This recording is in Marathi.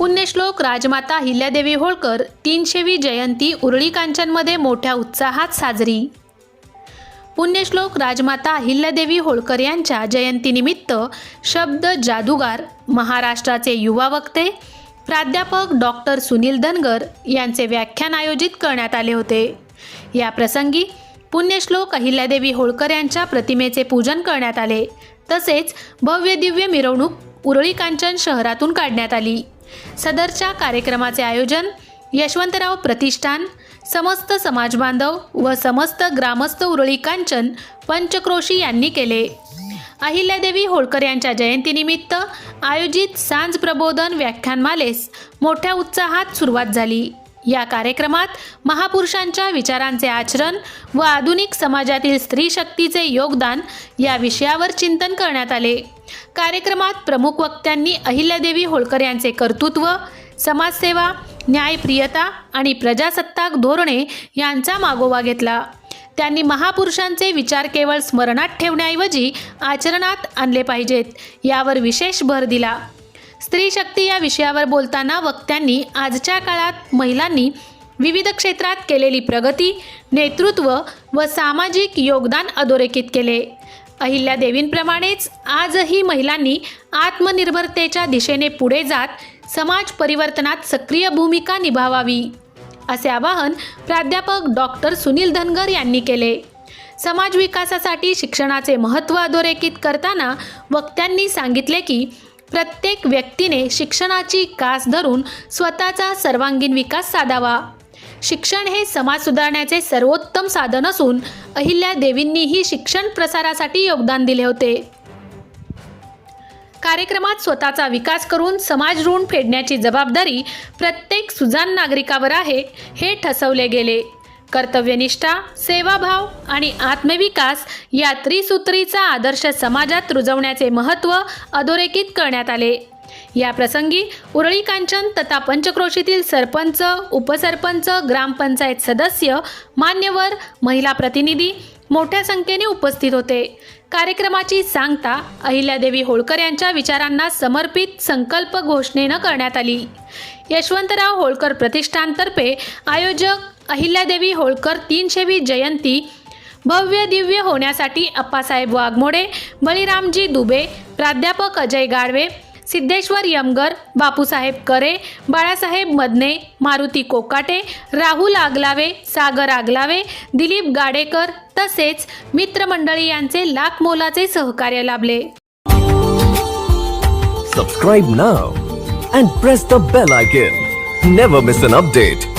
पुण्यश्लोक राजमाता हिल्यादेवी होळकर तीनशेवी जयंती उरळी कांचनमध्ये मोठ्या उत्साहात साजरी. पुण्यश्लोक राजमाता अहिल्यादेवी होळकर यांच्या जयंतीनिमित्त शब्द जादूगार महाराष्ट्राचे युवा वक्ते प्राध्यापक डॉक्टर सुनील धनगर यांचे व्याख्यान आयोजित करण्यात आले होते. या प्रसंगी पुण्यश्लोक अहिल्यादेवी होळकर यांच्या प्रतिमेचे पूजन करण्यात आले. तसेच भव्य दिव्य मिरवणूक उरळी कांचन शहरातून काढण्यात आली. सदरच्या कार्यक्रमाचे आयोजन यशवंतराव प्रतिष्ठान समस्त समाज बांधव व समस्त ग्रामस्थ उरळी कांचन पंचक्रोशी यांनी केले. अहिल्यादेवी होळकर यांच्या जयंतीनिमित्त आयोजित सांज प्रबोधन व्याख्यानमालेस मोठ्या उत्साहात सुरुवात झाली. या कार्यक्रमात महापुरुषांच्या विचारांचे आचरण व आधुनिक समाजातील स्त्री शक्तीचे योगदान या विषयावर चिंतन करण्यात आले. कार्यक्रमात प्रमुख वक्त्यांनी अहिल्यादेवी होळकर यांचे कर्तृत्व समाजसेवा न्यायप्रियता आणि प्रजासत्ताक धोरणे यांचा मागोवा घेतला. त्यांनी महापुरुषांचे विचार केवळ स्मरणात ठेवण्याऐवजी आचरणात आणले पाहिजेत यावर विशेष भर दिला. स्त्री शक्ती या विषयावर बोलताना वक्त्यांनी आजच्या काळात महिलांनी विविध क्षेत्रात केलेली प्रगती नेतृत्व व सामाजिक योगदान अधोरेखित केले. अहिल्यादेवींप्रमाणेच आजही महिलांनी आत्मनिर्भरतेच्या दिशेने पुढे जात समाज परिवर्तनात सक्रिय भूमिका निभावावी असे आवाहन प्राध्यापक डॉक्टर सुनील धनगर यांनी केले. समाज विकासासाठी शिक्षणाचे महत्त्व अधोरेखित करताना वक्त्यांनी सांगितले की प्रत्येक व्यक्तीने शिक्षणाची कास धरून स्वतःचा सर्वांगीण विकास साधावा. शिक्षण हे समाज सुधारण्याचे सर्वोत्तम साधन असून अहिल्या देवींनीही शिक्षण प्रसारासाठी योगदान दिले होते. कार्यक्रमात स्वतःचा विकास करून समाज ऋण फेडण्याची जबाबदारी प्रत्येक सुजान नागरिकावर आहे हे ठसवले गेले. कर्तव्यनिष्ठा सेवाभाव आणि आत्मविकास या त्रिसूत्रीचा आदर्श समाजात रुजवण्याचे महत्त्व अधोरेखित करण्यात आले. या प्रसंगी उरळी कांचन तथा पंचक्रोशीतील सरपंच उपसरपंच ग्रामपंचायत सदस्य मान्यवर महिला प्रतिनिधी मोठ्या संख्येने उपस्थित होते. कार्यक्रमाची सांगता अहिल्यादेवी होळकर यांच्या विचारांना समर्पित संकल्प घोषणेनं करण्यात आली. यशवंतराव होळकर प्रतिष्ठानतर्फे आयोजक अहिल्यादेवी होळकर तीनशेवी जयंती भव्य दिव्य होण्यासाठी अप्पासाहेब वाघमोडे बळीरामजी दुबे प्राध्यापक अजय गाडवे सिद्धेश्वर यमगर बापूसाहेब करे बाळासाहेब मदने मारुती कोकाटे राहुल आगलावे सागर आगलावे दिलीप गाडेकर तसेच मित्रमंडळी यांचे लाख मोलाचे सहकार्य लाभले. Subscribe now and press the bell icon never miss an update